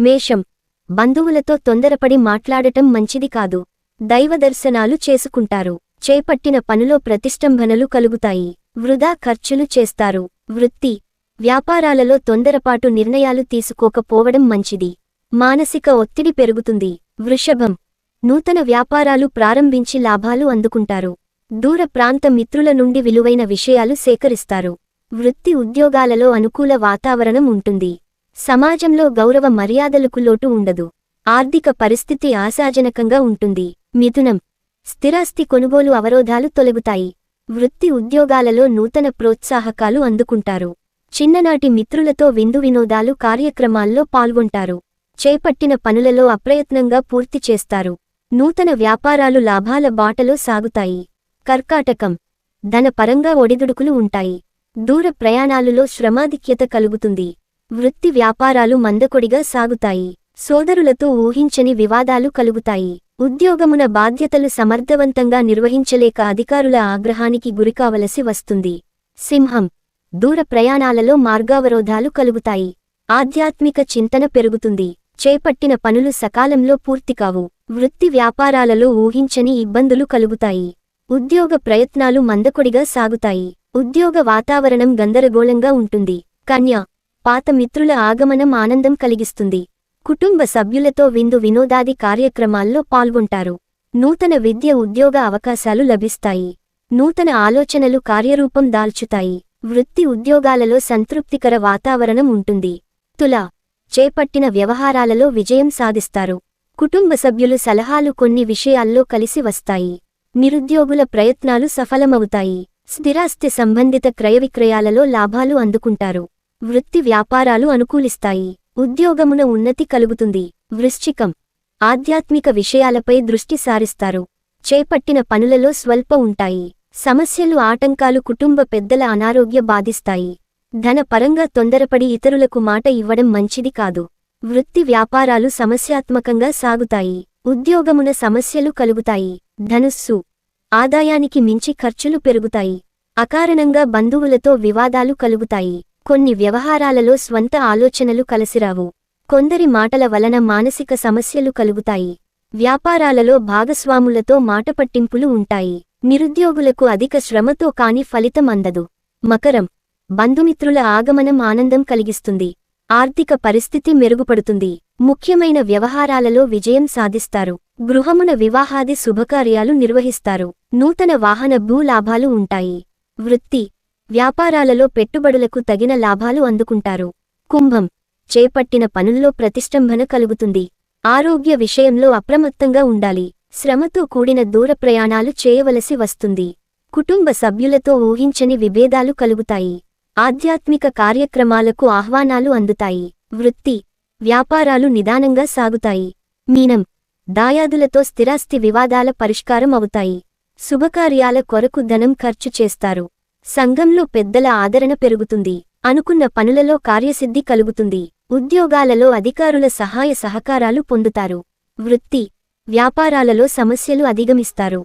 మేషం బంధువులతో తొందరపడి మాట్లాడటం మంచిది కాదు. దైవదర్శనాలు చేసుకుంటారు. చేపట్టిన పనిలో ప్రతిష్టంభనలు కలుగుతాయి. వృధా ఖర్చులు చేస్తారు. వృత్తి. వ్యాపారాలలో తొందరపాటు నిర్ణయాలు తీసుకోకపోవడం మంచిది. మానసిక ఒత్తిడి పెరుగుతుంది. వృషభం. నూతన వ్యాపారాలు ప్రారంభించి లాభాలు అందుకుంటారు. దూర ప్రాంత మిత్రుల నుండి విలువైన విషయాలు సేకరిస్తారు. వృత్తి ఉద్యోగాలలో అనుకూల వాతావరణం ఉంటుంది. సమాజంలో గౌరవ మర్యాదలకు లోటు ఉండదు. ఆర్థిక పరిస్థితి ఆశాజనకంగా ఉంటుంది. మిథునం. స్థిరాస్తి కొనుగోలు అవరోధాలు తొలగుతాయి. వృత్తి ఉద్యోగాలలో నూతన ప్రోత్సాహకాలు అందుకుంటారు. చిన్ననాటి మిత్రులతో విందు వినోదాలు కార్యక్రమాల్లో పాల్గొంటారు. చేపట్టిన పనులలో అప్రయత్నంగా పూర్తి చేస్తారు. నూతన వ్యాపారాలు లాభాల బాటలో సాగుతాయి. కర్కాటకం. ధనపరంగా ఒడిదుడుకులు ఉంటాయి. దూర ప్రయాణాలులో శ్రమాధిక్యత కలుగుతుంది. వృత్తి వ్యాపారాలు మందకొడిగా సాగుతాయి. సోదరులతో ఊహించని వివాదాలు కలుగుతాయి. ఉద్యోగమున బాధ్యతలు సమర్థవంతంగా నిర్వహించలేక అధికారుల ఆగ్రహానికి గురికావలసి వస్తుంది. సింహం. దూర ప్రయాణాలలో మార్గావరోధాలు కలుగుతాయి. ఆధ్యాత్మిక చింతన పెరుగుతుంది. చేపట్టిన పనులు సకాలంలో పూర్తికావు వృత్తి వ్యాపారాలలో ఊహించని ఇబ్బందులు కలుగుతాయి. ఉద్యోగ ప్రయత్నాలు మందకొడిగా సాగుతాయి. ఉద్యోగ వాతావరణం గందరగోళంగా ఉంటుంది. కన్య. పాత మిత్రుల ఆగమనం ఆనందం కలిగిస్తుంది. కుటుంబ సభ్యులతో విందు వినోదాది కార్యక్రమాల్లో పాల్గొంటారు. నూతన విద్య ఉద్యోగ అవకాశాలు లభిస్తాయి. నూతన ఆలోచనలు కార్యరూపం దాల్చుతాయి. వృత్తి ఉద్యోగాలలో సంతృప్తికర వాతావరణం ఉంటుంది. తుల చేపట్టిన వ్యవహారాలలో విజయం సాధిస్తారు. కుటుంబ సభ్యులు సలహాలు కొన్ని విషయాల్లో కలిసి వస్తాయి. నిరుద్యోగుల ప్రయత్నాలు సఫలమవుతాయి. స్థిరాస్తి సంబంధిత క్రయవిక్రయాలలో లాభాలు అందుకుంటారు. వృత్తి వ్యాపారాలు అనుకూలిస్తాయి. ఉద్యోగమున ఉన్నతి కలుగుతుంది. వృశ్చికం. ఆధ్యాత్మిక విషయాలపై దృష్టి సారిస్తారు. చేపట్టిన పనులలో స్వల్ప ఉంటాయి. సమస్యలు ఆటంకాలు కుటుంబ పెద్దల అనారోగ్య బాధిస్తాయి. ధనపరంగా తొందరపడి ఇతరులకు మాట ఇవ్వడం మంచిది కాదు. వృత్తి వ్యాపారాలు సమస్యాత్మకంగా సాగుతాయి. ఉద్యోగమున సమస్యలు కలుగుతాయి. ధనుస్సు. ఆదాయానికి మించి ఖర్చులు పెరుగుతాయి. అకారణంగా బంధువులతో వివాదాలు కలుగుతాయి. కొన్ని వ్యవహారాలలో స్వంత ఆలోచనలు కలసిరావు. కొందరి మాటల వలన మానసిక సమస్యలు కలుగుతాయి. వ్యాపారాలలో భాగస్వాములతో మాటపట్టింపులు ఉంటాయి. నిరుద్యోగులకు అధిక శ్రమతో కాని ఫలితం అందదు. మకరం. బంధుమిత్రుల ఆగమనం ఆనందం కలిగిస్తుంది. ఆర్థిక పరిస్థితి మెరుగుపడుతుంది. ముఖ్యమైన వ్యవహారాలలో విజయం సాధిస్తారు. గృహమున వివాహాది శుభకార్యాలు నిర్వహిస్తారు. నూతన వాహన భూలాభాలు ఉంటాయి. వృత్తి. వ్యాపారాలలో పెట్టుబడులకు తగిన లాభాలు అందుకుంటారు. కుంభం చేపట్టిన పనుల్లో ప్రతిష్టంభన కలుగుతుంది. ఆరోగ్య విషయంలో అప్రమత్తంగా ఉండాలి. శ్రమతో కూడిన దూర ప్రయాణాలు చేయవలసి వస్తుంది. కుటుంబ సభ్యులతో ఊహించని విభేదాలు కలుగుతాయి. ఆధ్యాత్మిక కార్యక్రమాలకు ఆహ్వానాలు అందుతాయి. వృత్తి వ్యాపారాలు నిదానంగా సాగుతాయి. మీనం దాయాదులతో స్థిరాస్తి వివాదాల పరిష్కారం అవుతాయి. శుభకార్యాల కొరకు ధనం ఖర్చు చేస్తారు. సంఘంలో పెద్దల ఆదరణ పెరుగుతుంది. అనుకున్న పనులలో కార్యసిద్ధి కలుగుతుంది. ఉద్యోగాలలో అధికారుల సహాయ సహకారాలు పొందుతారు. వృత్తి వ్యాపారాలలో సమస్యలు అధిగమిస్తారు.